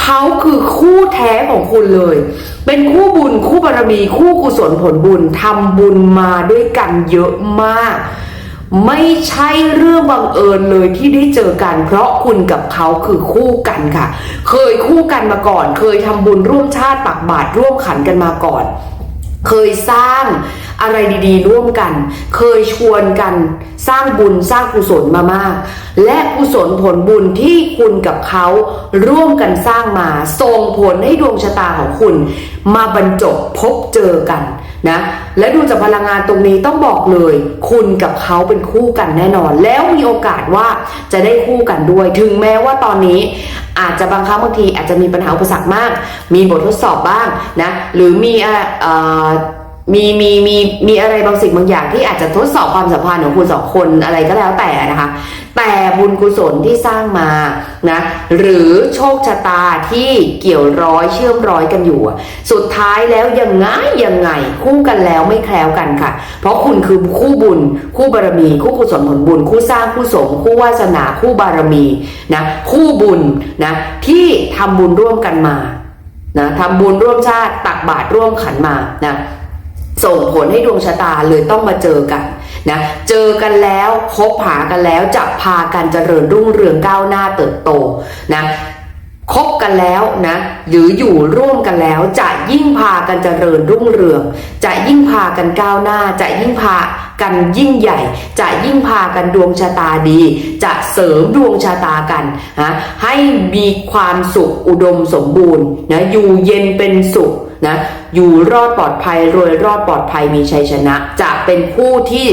เขาคือคู่แท้ของคุณเลย เป็นคู่บุญคู่บารมี คู่กุศลผลบุญทำบุญมาด้วยกันเยอะมาก ไม่ใช่เรื่องบังเอิญเลยที่ได้เจอกัน เพราะคุณกับเขาคือคู่กันค่ะ เคยคู่กันมาก่อน เคยทำบุญร่วมชาติปักบาตรร่วมขันกันมาก่อน เคยสร้างอะไรดีๆ ร่วมกัน เคยชวนกันสร้างบุญสร้างกุศลมามาก และกุศลผลบุญที่คุณกับเขาร่วมกันสร้างมาส่งผลให้ดวงชะตาของคุณ มาบรรจบพบเจอกันนะและดูจากพลังงานตรงนี้ต้องบอกเลย คุณกับเขาเป็นคู่กันแน่นอน แล้วมีโอกาสว่าจะได้คู่กันด้วย ถึงแม้ว่าตอนนี้ อาจจะบางครั้งบางทีอาจจะมีปัญหาอุปสรรคมาก มีบททดสอบบ้างนะ หรือมีอะเอ่อมีมีมีมีอะไรบางสิ่งบางอย่างที่อาจจะทดสอบความสัมพันธ์ของคุณสองคนอะไรก็แล้วแต่นะคะ แต่บุญกุศลที่สร้างมานะหรือโชคชะตาที่เกี่ยวร้อยเชื่อมร้อยกันอยู่ สุดท้ายแล้วยังไงยังไงคู่กันแล้วไม่แคล้วกันค่ะ เพราะคุณคือคู่บุญ คู่บารมี คู่กุศลผลบุญ คู่สร้างคู่สม คู่วาสนาคู่บารมีนะคู่บุญนะที่ทำบุญร่วมกันมานะทำบุญร่วมชาติตักบาตรร่วมขันมานะส่งผลให้ดวงชะตาเลยต้องมาเจอกัน นะเจอกันแล้วคบหากันแล้วจะพากันเจริญรุ่งเรืองก้าวหน้าเติบโตนะคบกันแล้วนะหรืออยู่ร่วมกันแล้ว จะยิ่งพากันเจริญรุ่งเรือง จะยิ่งพากันก้าวหน้า จะยิ่งพากันยิ่งใหญ่ จะยิ่งพากันดวงชะตาดี จะเสริมดวงชะตากันนะให้มีความสุขอุดมสมบูรณ์นะอยู่เย็นเป็นสุข นะอยู่รอดปลอดภัยรวยรอดปลอดภัยมีชัยชนะ จะเป็นผู้ที่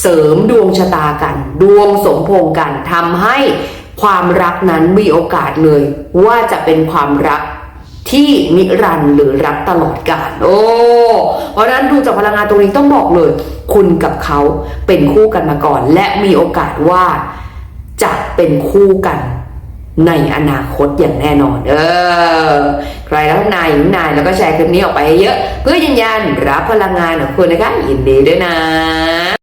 เสริมดวงชะตากัน ดวงสมพงกันทำให้ความรักนั้นมีโอกาสเลย ว่าจะเป็นความรักที่นิรันดร์หรือรักตลอดกาลโอ้เพราะฉะนั้นดูจากพลังงานตรงนี้ต้องบอกเลย คุณกับเขาเป็นคู่กันมาก่อน และมีโอกาสว่าจะเป็นคู่กัน ในอนาคตอย่างแน่นอน เออ ใครรับนายหญิงนายแล้วก็แชร์คลิปนี้ออกไปให้เยอะ เพื่อยืนยันรับพลังงานของคุณนะคะยินดีด้วยนะ